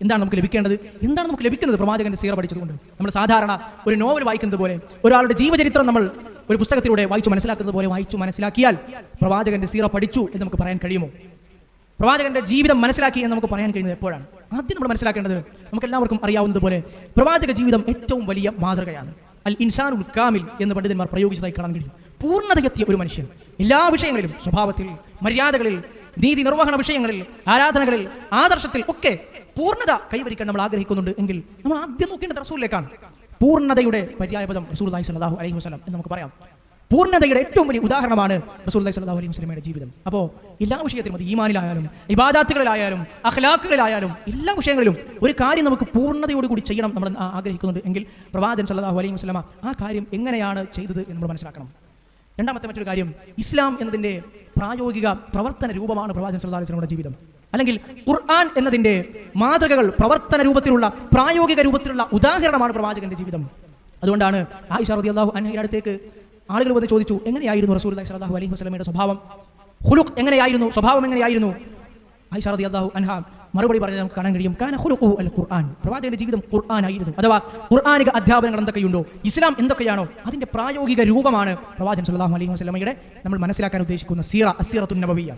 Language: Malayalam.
എന്താണ് നമുക്ക് ലഭിക്കേണ്ടത്? എന്താണ് നമുക്ക് ലഭിക്കുന്നത്? പ്രവാചകന്റെ സീറ പഠിച്ചതുകൊണ്ട്. നമ്മൾ സാധാരണ ഒരു നോവൽ വായിക്കുന്നത് പോലെ ഒരാളുടെ ജീവചരിത്രം നമ്മൾ ഒരു പുസ്തകത്തിലൂടെ വായിച്ചു മനസ്സിലാക്കുന്നത് പോലെ വായിച്ചു മനസ്സിലാക്കിയാൽ പ്രവാചകന്റെ സീറ പഠിച്ചു എന്ന് നമുക്ക് പറയാൻ കഴിയുമോ? പ്രവാചകന്റെ ജീവിതം മനസ്സിലാക്കി എന്ന് നമുക്ക് പറയാൻ കഴിയുന്നത് എപ്പോഴാണ്? ആദ്യം നമ്മൾ മനസ്സിലാക്കേണ്ടത് നമുക്ക് എല്ലാവർക്കും അറിയാവുന്നത് പോലെ പ്രവാചക ജീവിതം ഏറ്റവും വലിയ മാതൃകയാണ്. അൽ ഇൻസാൻ ഉൽ കാമിൽ എന്ന് പണ്ഡിതന്മാർ പ്രയോഗിച്ചതായി കാണാൻ കഴിയും. പൂർണതയെത്തിയ ഒരു മനുഷ്യൻ. എല്ലാ വിഷയങ്ങളിലും സ്വഭാവത്തിൽ മര്യാദകളിൽ നീതി നിർവഹണ വിഷയങ്ങളിൽ ആരാധനകളിൽ ആദർശത്തിൽ ഒക്കെ പൂർണത കൈവരിക്കാൻ നമ്മൾ ആഗ്രഹിക്കുന്നുണ്ട് എങ്കിൽ നമ്മൾ ആദ്യം നോക്കേണ്ടത് റസൂലിലേക്കാണ്. പൂർണതയുടെ പര്യായപദം റസൂൽ സലാഹു അലൈഹി വസ്ലം എന്ന് നമുക്ക് പറയാം. പൂർണതയുടെ ഏറ്റവും വലിയ ഉദാഹരണമാണ് റസൂൽ സല്ലാഹു അലൈഹി വസ്ലമയുടെ ജീവിതം. അപ്പോൾ എല്ലാ വിഷയത്തിലും അത് ഈമാനിലായാലും ഇബാദാത്തുകളിലായാലും അഖ്ലാഖുകളിലായാലും എല്ലാ വിഷയങ്ങളിലും ഒരു കാര്യം നമുക്ക് പൂർണതയോടുകൂടി ചെയ്യണം നമ്മൾ ആഗ്രഹിക്കുന്നുണ്ട് എങ്കിൽ പ്രവാചൻ സല്ലാഹു അലൈഹി വസ്ലമ ആ കാര്യം എങ്ങനെയാണ് ചെയ്തത് എന്ന് നമ്മൾ മനസ്സിലാക്കണം. രണ്ടാമത്തെ മറ്റൊരു കാര്യം ഇസ്ലാം എന്നതിന്റെ പ്രായോഗിക പ്രവർത്തന രൂപമാണ് പ്രവാചകൻ സല്ലല്ലാഹു അലൈഹി വസല്ലമയുടെ ജീവിതം. അല്ലെങ്കിൽ ഖുർആൻ എന്നതിന്റെ മാതൃകകൾ പ്രവർത്തന രൂപത്തിലുള്ള പ്രായോഗിക രൂപത്തിലുള്ള ഉദാഹരണമാണ് പ്രവാചകന്റെ ജീവിതം. അതുകൊണ്ടാണ് ആയിഷ റളിയല്ലാഹു അൻഹയുടെ അടുത്തേക്ക് ആളുകൾ വന്ന് ചോദിച്ചു എങ്ങനെയായിരുന്നു റസൂലുള്ളാഹി സ്വല്ലല്ലാഹു അലൈഹി വസല്ലമയുടെ സ്വഭാവം? ഹുലുഖ് എങ്ങനെയായിരുന്നു? സ്വഭാവം എങ്ങനെയായിരുന്നു? ആയിഷ റളിയല്ലാഹു അൻഹ മറുപടി പറഞ്ഞ് നമുക്ക് കാണാൻ കഴിയും. കാന ഹുറുഖു അൽ ഖുർആൻ പ്രവാചകന്റെ ജീവിതം ഖുർആൻ ആയിരുന്നു അഥവാ ഖുർആനിക അധ്യാപനങ്ങൾ എന്തൊക്കെയുണ്ടോ ഇസ്ലാം എന്തൊക്കെയാണോ? അതിന്റെ പ്രായോഗിക രൂപമാണ് പ്രവാചകൻ സല്ലല്ലാഹു അലൈഹി വസല്ലമയുടെ നമ്മൾ മനസ്സിലാക്കാൻ ഉദ്ദേശിക്കുന്ന സീറ അസീറത്തുൻ നബവിയ.